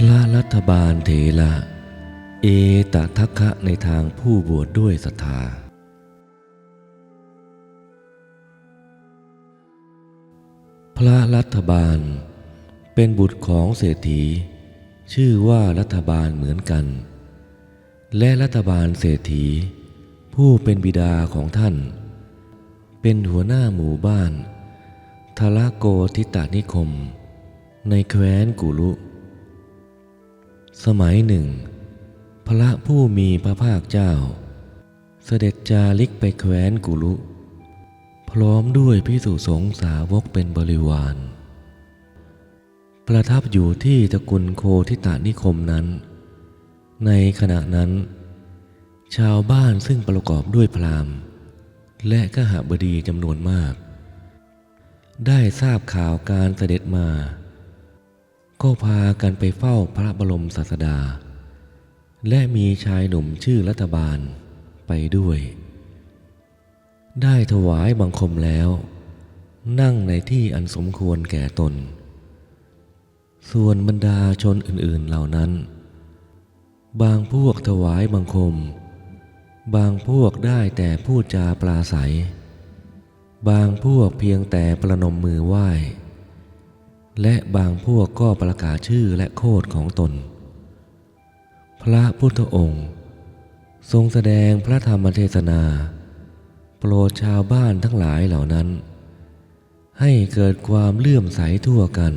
พระรัฐบาลเถระเอตทัคคะในทางผู้บวชดด้วยศรัทธา พระรัฐบาลเป็นบุตรของเศรษฐี ชื่อว่ารัฐบาลเหมือนกัน และรัฐบาลเศรษฐี ผู้เป็นบิดาของท่าน เป็นหัวหน้าหมู่บ้านทาราโกทิตานิคม ในแคว้นกุลุ สมัยหนึ่ง พระผู้มีพระภาคเจ้า เสด็จจาริกไปแคว้นกุลุ พร้อมด้วยพิสุสงสาวกเป็นบริวาร ประทับอยู่ที่ตระกุลโคทิตานิคมนั้น ในขณะนั้น ชาวบ้านซึ่งประกอบด้วยพราหมณ์ และกหบดีจำนวนมาก ได้ทราบข่าวการเสด็จมา ก็พากันไปเฝ้าพระบรมศาสดา และมีชายหนุ่มชื่อรัฐบาลไปด้วย ได้ถวายบังคมแล้ว นั่งในที่อันสมควรแก่ตน ส่วนบรรดาชนอื่นๆเหล่านั้น บางพวกถวายบังคม บางพวกได้แต่พูดจาปลาใสบางพวกเพียงแต่ประนมมือไหว้ และบางพวกก็ประกาศชื่อและโคดของตน พระพุทธองค์ ทรงแสดงพระธรรมเทศนา โปรดชาวบ้านทั้งหลายเหล่านั้น ให้เกิดความเลื่อมใสทั่วกัน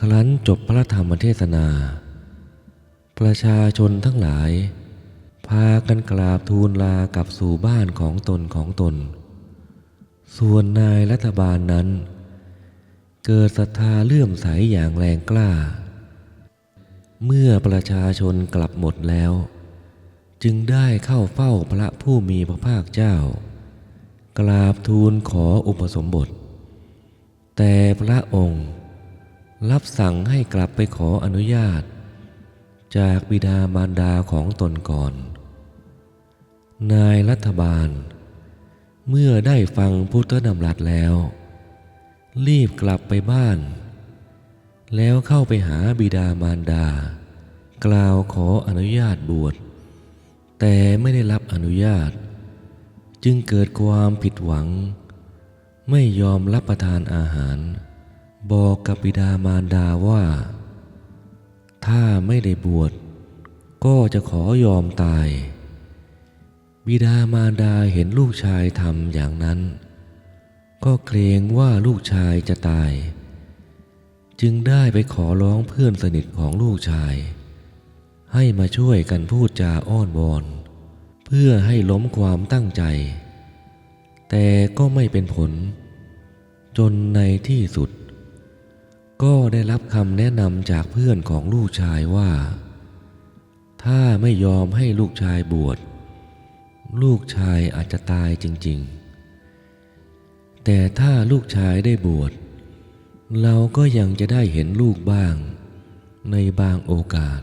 ครั้นจบพระธรรมเทศนา ประชาชนทั้งหลาย พากันกราบทูลลากลับสู่บ้านของตนของตน ส่วนนายรัฐบาลนั้น เกิดศรัทธาเลื่อมใสอย่างแรงกล้า เมื่อประชาชนกลับหมดแล้ว จึงได้เข้าเฝ้าพระผู้มีพระภาคเจ้า กราบทูลขออุปสมบท แต่พระองค์รับสั่งให้กลับไปขออนุญาต จากบิดามารดาของตนก่อน นายรัฐบาล เมื่อได้ฟังพุทธดำรัสแล้ว รีบกลับไปบ้าน แล้วเข้าไปหาบิดามารดา กล่าวขออนุญาตบวช แต่ไม่ได้รับอนุญาต จึงเกิดความผิดหวัง ไม่ยอมรับประทานอาหาร บอกกับบิดามารดาว่า ถ้าไม่ได้บวช ก็จะขอยอมตาย บิดามารดาเห็นลูกชายทำอย่างนั้น ก็เกรงว่าลูกชายจะตาย จึงได้ไปขอร้องเพื่อนสนิทของลูกชาย ให้มาช่วยกันพูดจาอ้อนวอน เพื่อให้ล้มความตั้งใจ แต่ก็ไม่เป็นผล จนในที่สุด ก็ได้รับคำแนะนำจากเพื่อนของลูกชายว่า ถ้าไม่ยอมให้ลูกชายบวช ลูกชายอาจจะตายจริง ๆ แต่ถ้าลูกชายได้บวช เราก็ยังจะได้เห็นลูกบ้าง ในบางโอกาส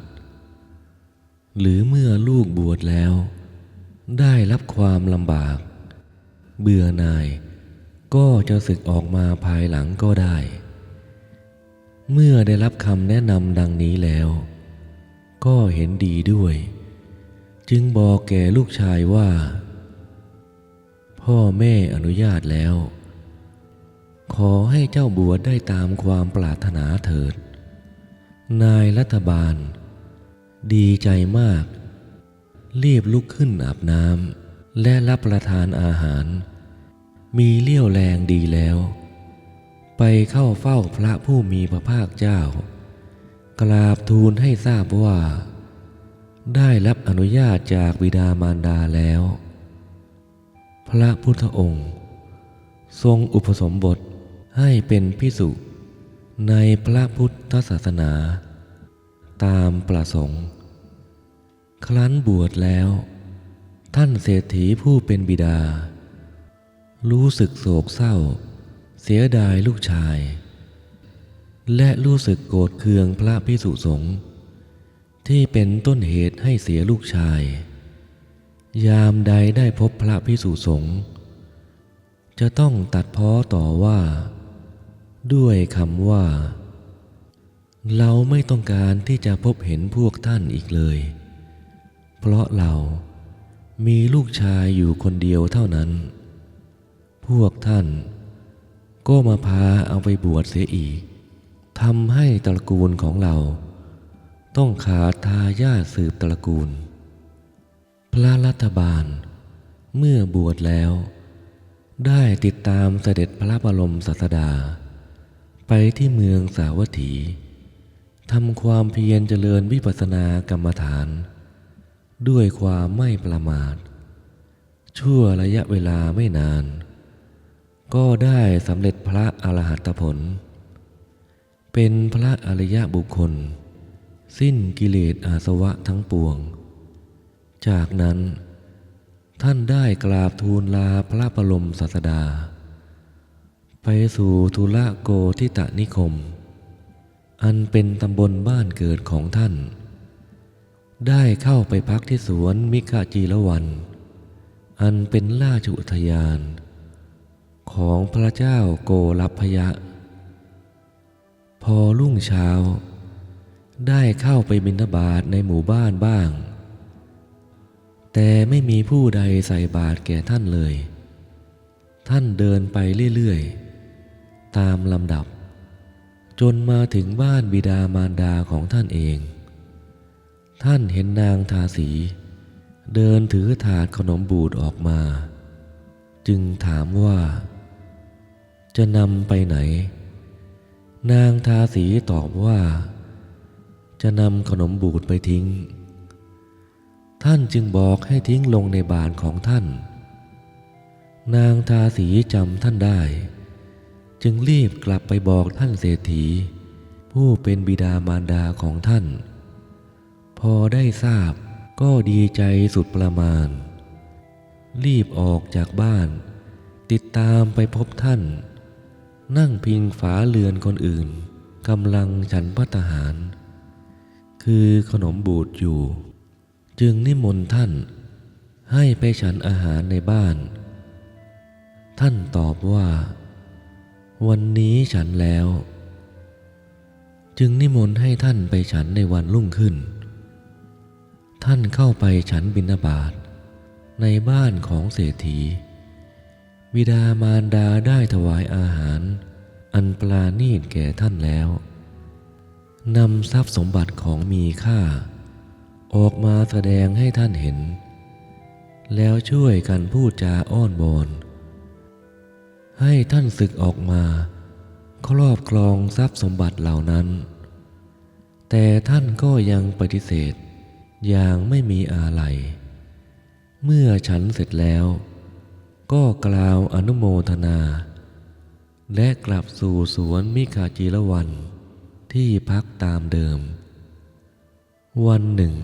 หรือเมื่อลูกบวชแล้ว ได้รับความลำบาก เบื่อหน่าย ก็จะสึกออกมาภายหลังก็ได้ เมื่อได้รับคำแนะนำดังนี้แล้ว ก็เห็นดีด้วย จึงบอกแก่ลูกชายว่าพ่อแม่อนุญาตแล้ว ขอให้เจ้าบวชได้ตามความปรารถนาเถิด นายรัฐบาล ดีใจมาก รีบลุกขึ้นอาบน้ำและรับประทานอาหาร มีเลี้ยวแรงดีแล้ว ไปเข้าเฝ้าพระผู้มีพระภาคเจ้า กราบทูลให้ทราบว่า ได้รับอนุญาตจากบิดามารดาแล้ว พระพุทธองค์ ทรงอุปสมบท ให้เป็นพิสุในพระพุทธศาสนา ตามประสงค์ ครั้นบวชแล้ว ท่านเศรษฐีผู้เป็นบิดา รู้สึกโศกเศร้า เสียดายลูกชาย และรู้สึกโกรธเคืองพระพิสุสงฆ์ที่เป็นต้นเหตุให้เสียลูกชาย ยามใดได้พบพระพิสุสงฆ์จะต้องตัดพ้อต่อว่า ด้วยคำว่า เราไม่ต้องการที่จะพบเห็นพวกท่านอีกเลย เพราะเรามีลูกชายอยู่คนเดียวเท่านั้น พวกท่านก็มาพาเอาไปบวชเสียอีกทำให้ตระกูลของเรา ต้องขาดทายาทสืบตระกูล พระรัฐบาลเมื่อบวชแล้ว ได้ติดตามเสด็จพระบรมศาสดา ไปที่เมืองสาวัตถีทำความเพียรเจริญวิปัสสนากรรมฐาน ด้วยความไม่ประมาท ชั่วระยะเวลาไม่นาน ก็ได้สำเร็จพระอรหัตผล เป็นพระอริยบุคคล สิ้นกิเลสอาสวะทั้งปวง จากนั้นท่านได้กราบทูลลาพระบรมศาสดา ไปสู่ทุลโกทิตนิคม อันเป็นตำบลบ้านเกิดของท่าน ได้เข้าไปพักที่สวนมิกาจีละวัน อันเป็นราชอุทยาน ของพระเจ้าโกลัพพยะ พอรุ่งเช้า ได้เข้าไปบิณฑบาตในหมู่บ้านบ้าง แต่ไม่มีผู้ใดใส่บาตรแก่ท่านเลย ท่านเดินไปเรื่อยๆ ตามลำดับ จนมาถึงบ้านบิดามารดาของท่านเอง ท่านเห็นนางทาสี เดินถือถาดขนมบูดออกมา จึงถามว่า จะนำไปไหน นางทาสีตอบว่า จะนำขนมบูดไปทิ้ง ท่านจึงบอกให้ทิ้งลงในบาทของท่านนางทาสีจำท่านได้ จึงรีบกลับไปบอกท่านเศรษฐี ผู้เป็นบิดามารดาของท่าน พอได้ทราบก็ดีใจสุดประมาณ รีบออกจากบ้าน ติดตามไปพบท่าน นั่งพิงฝาเรือนคนอื่นกำลังฉันพัตหาร คือขนมบูดอยู่ จึงนิมนต์ท่านให้ไปฉันอาหารในบ้าน ท่านตอบว่า วันนี้ฉันแล้ว จึงนิมนต์ให้ท่านไปฉันในวันรุ่งขึ้น ท่านเข้าไปฉันบิณฑบาตในบ้านของเศรษฐี บิดามารดาได้ถวายอาหาร อันปลาณีตแก่ท่านแล้วนำทรัพย์สมบัติของมีค่า ออกมาแสดงให้ท่านเห็น แล้วช่วยกันพูดจาอ้อนวอน ให้ท่านศึกออกมา ครอบครองทรัพย์สมบัติเหล่านั้น แต่ท่านก็ยังปฏิเสธอย่างไม่มีอาลัยเมื่อฉันเสร็จแล้ว ก็กล่าวอนุโมทนา และกลับสู่สวนมิคาจีละวัน ที่พักตามเดิม วันหนึ่ง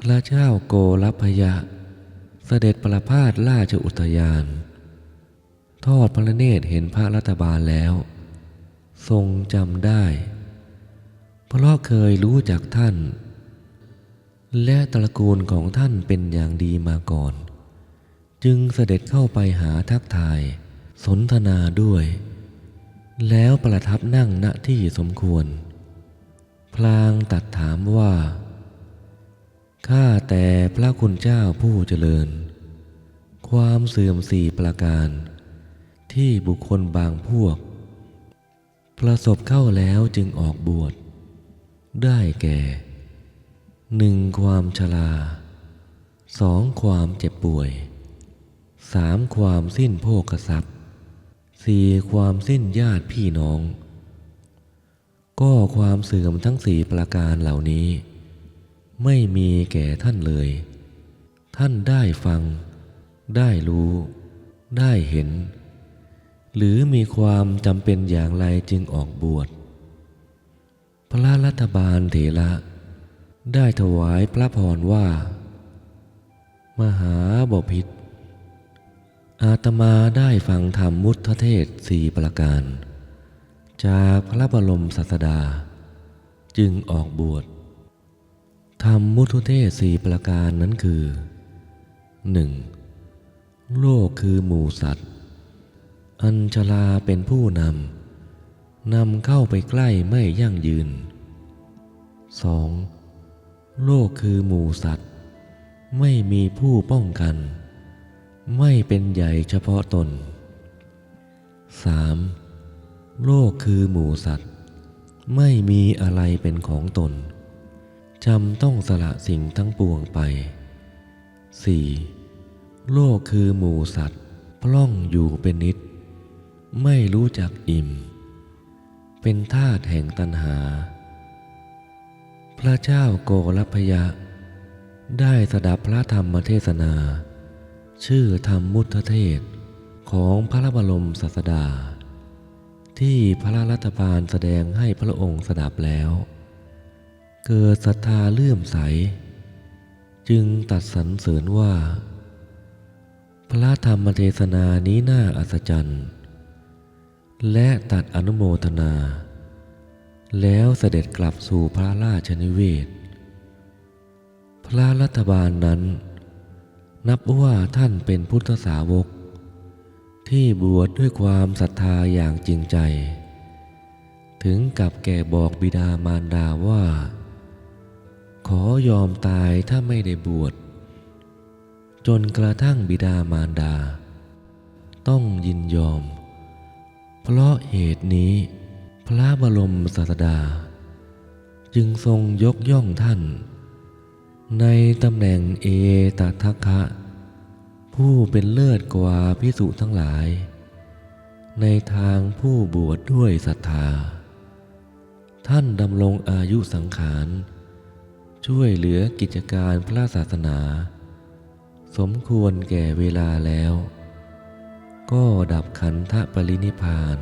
พระเจ้าโกรพยะ เสด็จประพาสราชอุทยาน ทอดพระเนตรเห็นพระรัฐบาลแล้ว ทรงจำได้ เพราะเคยรู้จักท่าน และตระกูลของท่านเป็นอย่างดีมาก่อน จึงเสด็จเข้าไปหาทักทาย สนทนาด้วย แล้วประทับนั่งณที่สมควร พลางตัดถามว่าข้าแต่พระคุณเจ้าผู้เจริญ ความเสื่อมสี่ประการ ที่บุคคลบางพวก ประสบเข้าแล้วจึงออกบวช ได้แก่หนึ่งความชราสองความเจ็บป่วยสามความสิ้นโภคทรัพย์สี่ความสิ้นญาติพี่น้อง ก็ความเสื่อมทั้งสี่ประการเหล่านี้ ไม่มีแก่ท่านเลย ท่านได้ฟัง ได้รู้ ได้เห็น หรือมีความจำเป็นอย่างไรจึงออกบวช พระรัฐบาลเถระได้ถวายพระพรว่า มหาบพิษอาตมาได้ฟังธรรมมุทเทศสี่ประการ จากพระบรมศาสดา จึงออกบวชธรรมมุทเทศสี่ประการนั้นคือ 1. โลกคือหมู่สัตว์ อัญชลาเป็นผู้นำนำเข้าไปใกล้ไม่ยั่งยืน 2. โลกคือหมู่สัตว์ ไม่มีผู้ป้องกัน ไม่เป็นใหญ่เฉพาะตน 3. โลกคือหมู่สัตว์ ไม่มีอะไรเป็นของตนจำต้องสละสิ่งทั้งปวงไป 4. โลกคือหมู่สัตว์ พล่องอยู่เป็นนิด ไม่รู้จักอิ่ม เป็นธาตุแห่งตัณหา พระเจ้าโกรพยะ ได้สดับพระธรรมเทศนา ชื่อธรรมมุทเทศของพระบรมศาสดา ที่พระรัฐบาลแสดงให้พระองค์สดับแล้ว เกิดศรัทธาเลื่อมใส จึงตัดสรรเสริญว่า พระธรรมเทศนานี้น่าอัศจรรย์ และตัดอนุโมทนา แล้วเสด็จกลับสู่พระราชนิเวศ พระรัฐบาลนั้น นับว่าท่านเป็นพุทธสาวก ที่บวชดด้วยความศรัทธาอย่างจริงใจ ถึงกับแก่บอกบิดามารดาว่า ขอยอมตายถ้าไม่ได้บวช จนกระทั่งบิดามารดา ต้องยินยอม เพราะเหตุนี้ พระบรมศาสดา จึงทรงยกย่องท่าน ในตำแหน่งเอตทัคคะ ผู้เป็นเลิศกว่าพิสุทั้งหลาย ในทางผู้บวชดด้วยศรัทธา ท่านดำรงอายุสังขารช่วยเหลือกิจการพระศาสนา สมควรแก่เวลาแล้ว ก็ดับขันธปรินิพพาน